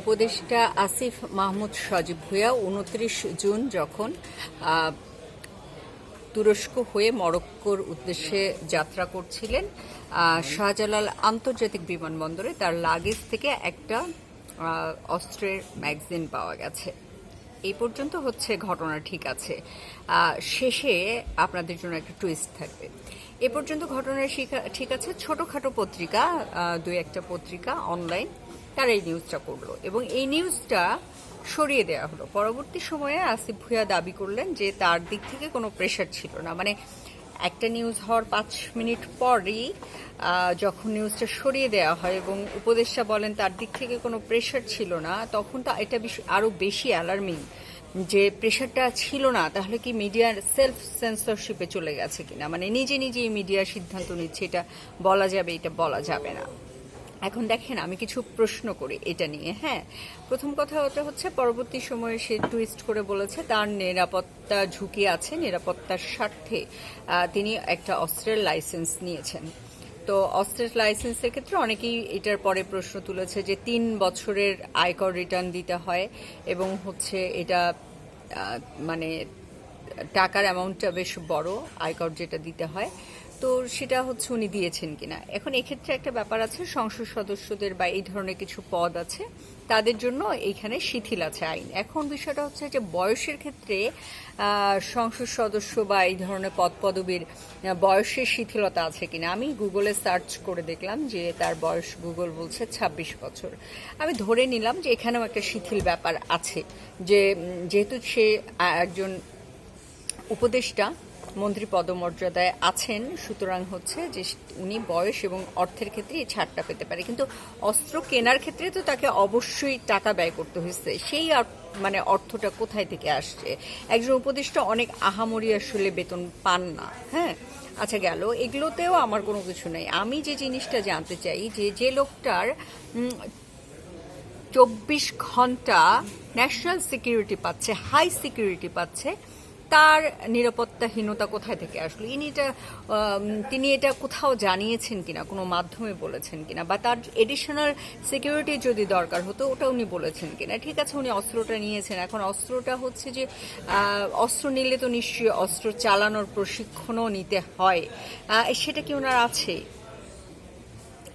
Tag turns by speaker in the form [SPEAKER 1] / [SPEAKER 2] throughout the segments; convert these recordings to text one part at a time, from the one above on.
[SPEAKER 1] উপদেষ্টা আসিফ মাহমুদ সজীব ভুয়া উনত্রিশ জুন যখন তুরস্ক হয়ে মরক্কোর উদ্দেশ্যে যাত্রা করছিলেন শাহজালাল আন্তর্জাতিক বিমানবন্দরে তার লাগেজ থেকে একটা অস্ত্রের ম্যাগাজিন পাওয়া গেছে। এই পর্যন্ত হচ্ছে ঘটনা ঠিক আছে। শেষে আপনাদের জন্য একটা টুইস্ট থাকবে। এ পর্যন্ত ঘটনা ঠিক আছে। ছোটোখাটো পত্রিকা দুই একটা পত্রিকা অনলাইন তারা এই নিউজটা করল এবং এই নিউজটা সরিয়ে দেওয়া হলো। পরবর্তী সময়ে আসিফ ভুয়া দাবি করলেন যে তার দিক থেকে কোনো প্রেশার ছিল না। মানে একটা নিউজ হওয়ার পাঁচ মিনিট পরই যখন নিউজটা সরিয়ে দেওয়া হয় এবং উপদেষ্টা বলেন তার দিক থেকে কোনো প্রেশার ছিল না, তখন তো এটা বেশ- আরও বেশি অ্যালার্মিং যে প্রেশারটা ছিল না, তাহলে কি মিডিয়ার সেলফ সেন্সরশিপে চলে গেছে কিনা? মানে নিজে নিজেই মিডিয়া সিদ্ধান্ত নিচ্ছে, এটা বলা যাবে, এটা বলা যাবে না। এখন দেখেন, আমি কিছু প্রশ্ন করি এটা নিয়ে হ্যাঁ? প্রথম কথা ওটা হচ্ছে, পরবর্তী সময়ে সে টুইস্ট করে বলেছে, তার নিরাপত্তা ঝুঁকি আছে, নিরাপত্তার স্বার্থে তিনি একটা অস্ত্রের লাইসেন্স নিয়েছেন। তো অস্ত্রের লাইসেন্সের ক্ষেত্রে অনেকেই এটার পরে প্রশ্ন তুলেছে যে তিন বছরের আয়কর রিটার্ন দিতে হয় এবং হচ্ছে এটা মানে টাকার অ্যামাউন্টটা বেশ বড়, আয়কর যেটা দিতে হয়। তো সেটা হচ্ছে উনি দিয়েছেন কিনা। এখন এক্ষেত্রে একটা ব্যাপার আছে, সংসদ সদস্যদের বা এই ধরনের কিছু পদ আছে, তাদের জন্য এইখানে শিথিল আছে আইন। এখন বিষয়টা হচ্ছে যে বয়সের ক্ষেত্রে সংসদ সদস্য বা এই ধরনের পদ পদবীর বয়সের শিথিলতা আছে কিনা। আমি গুগলে সার্চ করে দেখলাম যে তার বয়স গুগল বলছে ২৬ বছর। আমি ধরে নিলাম যে এখানেও একটা শিথিল ব্যাপার আছে যে যেহেতু সে একজন উপদেষ্টা মন্ত্রী পদমর্যাদায় আছেন, সুতরাং হচ্ছে যে উনি বয়স এবং অর্থের ক্ষেত্রে এই ছাড়টা পেতে পারে। কিন্তু অস্ত্র কেনার ক্ষেত্রে তো তাকে অবশ্যই টাকা ব্যয় করতে হয়েছে। সেই মানে অর্থটা কোথায় থেকে আসছে? একজন উপদেষ্টা অনেক আহামরি আসলে বেতন পান না হ্যাঁ? আচ্ছা গেল। এগুলোতেও আমার কোনো কিছু নেই। আমি যে জিনিসটা জানতে চাই যে যে লোকটার চব্বিশ ঘণ্টা ন্যাশনাল সিকিউরিটি পাচ্ছে হাই সিকিউরিটি পাচ্ছে তার নিরাপত্তাহীনতা কোথায় থেকে আসলো? ইনি এটা তিনি এটা কোথাও জানিয়েছেন কিনা, কোনো মাধ্যমে বলেছেন কিনা, বা তার এডিশনাল সিকিউরিটি যদি দরকার হতো, ওটা উনি বলেছেন কিনা? ঠিক আছে, উনি অস্ত্রটা নিয়েছেন। এখন অস্ত্রটা হচ্ছে যে অস্ত্র নিলে তো নিশ্চয়ই অস্ত্র চালানোর প্রশিক্ষণও নিতে হয়। সেটা কি ওনার আছে?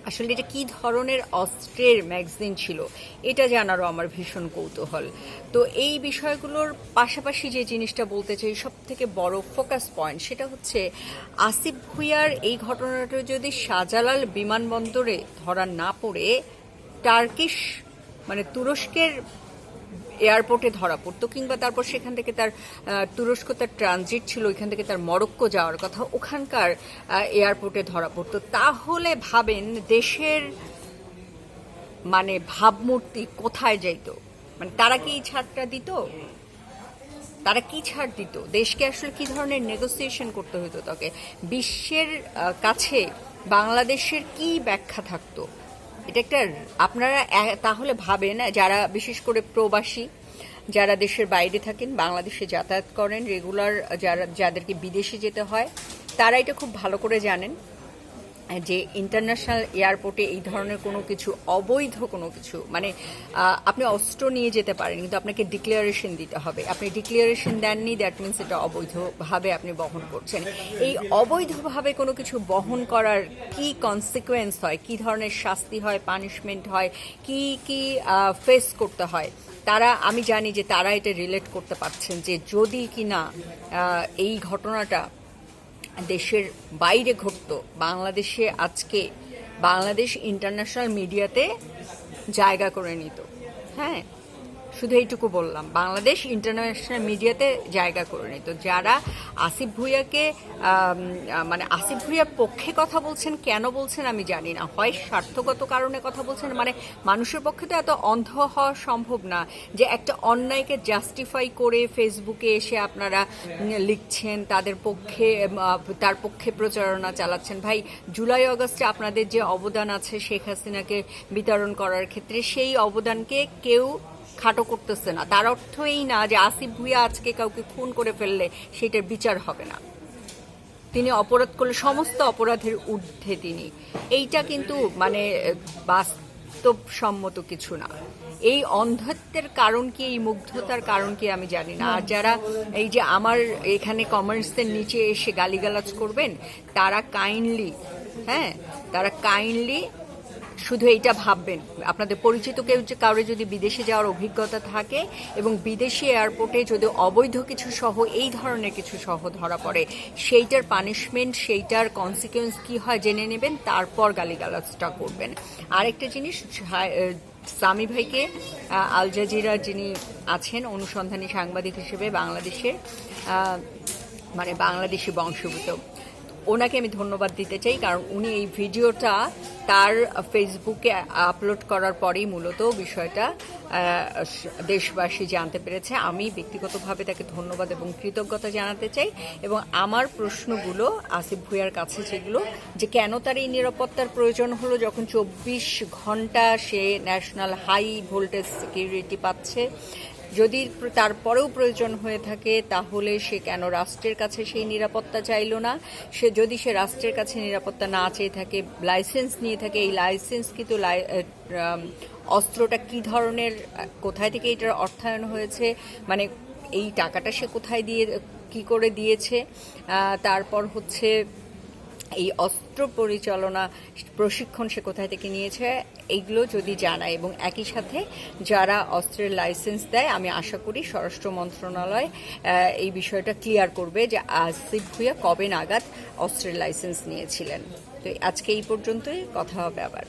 [SPEAKER 1] আসলে এটা কি ধরনের অস্ত্রের ম্যাগজিন ছিল, এটা জানারও আমার ভীষণ কৌতূহল। তো এই বিষয়গুলোর পাশাপাশি যে জিনিসটা বলতে চাই সব থেকে বড় ফোকাস পয়েন্ট সেটা হচ্ছে, আসিফ ভুইয়ার এই ঘটনাটা যদি শাহজালাল বিমানবন্দরে ধরা না পড়ে, টার্কিশ মানে তুরস্কের এয়ারপোর্টে ধরা পড়তো কিংবা তারপর সেখান থেকে তার তুরস্ক তার ট্রানজিট ছিল, ওইখান থেকে তার মরক্কো যাওয়ার কথা, ওখানকার এয়ারপোর্টে ধরা পড়তো। তাহলে ভাবেন দেশের মানে ভাবমূর্তি কোথায় যাইত? মানে তারা কি এই ছাড়টা দিত? তারা কি ছাড় দিত? দেশকে আসলে কি ধরনের নেগোসিয়েশন করতে হতো তাকে? বিশ্বের কাছে বাংলাদেশের কি ব্যাখ্যা থাকতো? এটা একটা, আপনারা তাহলে ভাবেন, যারা বিশেষ করে প্রবাসী, যারা দেশের বাইরে থাকেন, বাংলাদেশে যাতায়াত করেন রেগুলার যারা, যাদেরকে বিদেশে যেতে হয়, তারা এটা খুব ভালো করে জানেন। যে ইন্টারন্যাশনাল এয়ারপোর্টে এই ধরনের কোনো কিছু, অবৈধ কোনো কিছু মানে আপনি অস্ত্র নিয়ে যেতে পারেন, কিন্তু আপনাকে ডিক্লারেশন দিতে হবে। আপনি ডিক্লারেশন দেননি দ্যাট মিনস এটা অবৈধভাবে আপনি বহন করছেন। এই অবৈধভাবে কোনো কিছু বহন করার কি কনসিকুয়েন্স হয়? কি ধরনের শাস্তি হয়? পানিশমেন্ট হয়? কি কি ফেস করতে হয়? তারা, আমি জানি যে তারা এটা রিলেট করতে পারছেন যে যদি কিনা এই ঘটনাটা দেশের বাইরে ঘটত। বাংলাদেশে আজকে বাংলাদেশ ইন্টারন্যাশনাল মিডিয়াতে জায়গা করে নিত। হ্যাঁ? শুধু এইটুকু বললাম, বাংলাদেশ ইন্টারন্যাশনাল মিডিয়াতে জায়গা করে নিত যারা আসিফ ভুইয়াকে মানে আসিফ ভুইয়ার পক্ষে কথা বলছেন, কেন বলছেন আমি জানি না। হয় স্বার্থগত কারণে কথা বলছেন মানে মানুষের পক্ষে তো এত অন্ধ হওয়া সম্ভব না যে একটা অন্যায়কে জাস্টিফাই করে ফেসবুকে এসে আপনারা লিখছেন, তাদের পক্ষে তার পক্ষে প্রচারণা চালাচ্ছেন। ভাই, জুলাই, অগস্টে আপনাদের যে অবদান আছে শেখ হাসিনাকে বিতরণ করার ক্ষেত্রে, সেই অবদানকে কেউ খাটো করতেছে না। তার অর্থ এই না যে আসিফ ভুইয়া আজকে কাউকে খুন করে ফেললে সেটার বিচার হবে না। তিনি অপরাধ করলে, সমস্ত অপরাধের ঊর্ধ্বে তিনি। এইটা কিন্তু মানে বাস্তবসম্মত কিছু না। এই অন্ধত্বের কারণ কি, এই মুগ্ধতার কারণ কি আমি জানি না। আর যারা এই যে আমার এখানে কমেন্টসের নিচে এসে গালিগালাজ করবেন, তারা কাইন্ডলি হ্যাঁ তারা কাইন্ডলি শুধু এইটা ভাববেন। আপনাদের পরিচিত কেউ যে কারোর যদি বিদেশে যাওয়ার অভিজ্ঞতা থাকে এবং বিদেশি এয়ারপোর্টে যদি অবৈধ কিছু সহ এই ধরনের কিছু সহ ধরা পড়ে, সেইটার পানিশমেন্ট সেইটার কনসিকুয়েন্স কি হয় জেনে নেবেন, তারপর গালিগালাজটা করবেন। আরেকটা জিনিস ঝা- সামি ভাইকে আল জাজিরা যিনি আছেন, অনুসন্ধানী সাংবাদিক হিসেবে বাংলাদেশের মানে বাংলাদেশি বংশোদ্ভূত। ওনাকে আমি ধন্যবাদ দিতে চাই, কারণ উনি এই ভিডিওটা তার ফেসবুকে আপলোড করার পরেই মূলত বিষয়টা দেশবাসী জানতে পেরেছে। আমি ব্যক্তিগতভাবে তাকে ধন্যবাদ এবং কৃতজ্ঞতা জানাতে চাই এবং আমার প্রশ্নগুলো আসিফ ভুইয়ার কাছে যেগুলো, যে কেন তার এই নিরাপত্তার প্রয়োজন হলো যখন চব্বিশ ঘণ্টা সে ন্যাশনাল হাই ভোল্টেজ সিকিউরিটি পাচ্ছে যদি তারপরেও প্রয়োজন হয়ে থাকে, তাহলে সে কেন রাষ্ট্রের কাছে সেই নিরাপত্তা চাইলো না? সে যদি সে রাষ্ট্রের কাছে নিরাপত্তা না চেয়ে থাকে, লাইসেন্স নিয়ে থাকে, এই লাইসেন্স কিন্তু অস্ত্রটা কি ধরনের কোথায় থেকে এটার অর্থায়ন হয়েছে? মানে এই টাকাটা সে কোথায় দিয়ে, কি করে দিয়েছে? তারপর হচ্ছে এই অস্ত্র পরিচালনা প্রশিক্ষণ সে কোথায় থেকে নিয়েছে এইগুলো যদি জানায় এবং একই সাথে যারা অস্ত্রের লাইসেন্স দেয়, আমি আশা করি স্বরাষ্ট্র মন্ত্রণালয় এই বিষয়টা ক্লিয়ার করবে যে আসিফ ভুইয়া কবে নাগাদ অস্ত্রের লাইসেন্স নিয়েছিলেন। তো আজকে এই পর্যন্তই, কথা হবে আবার।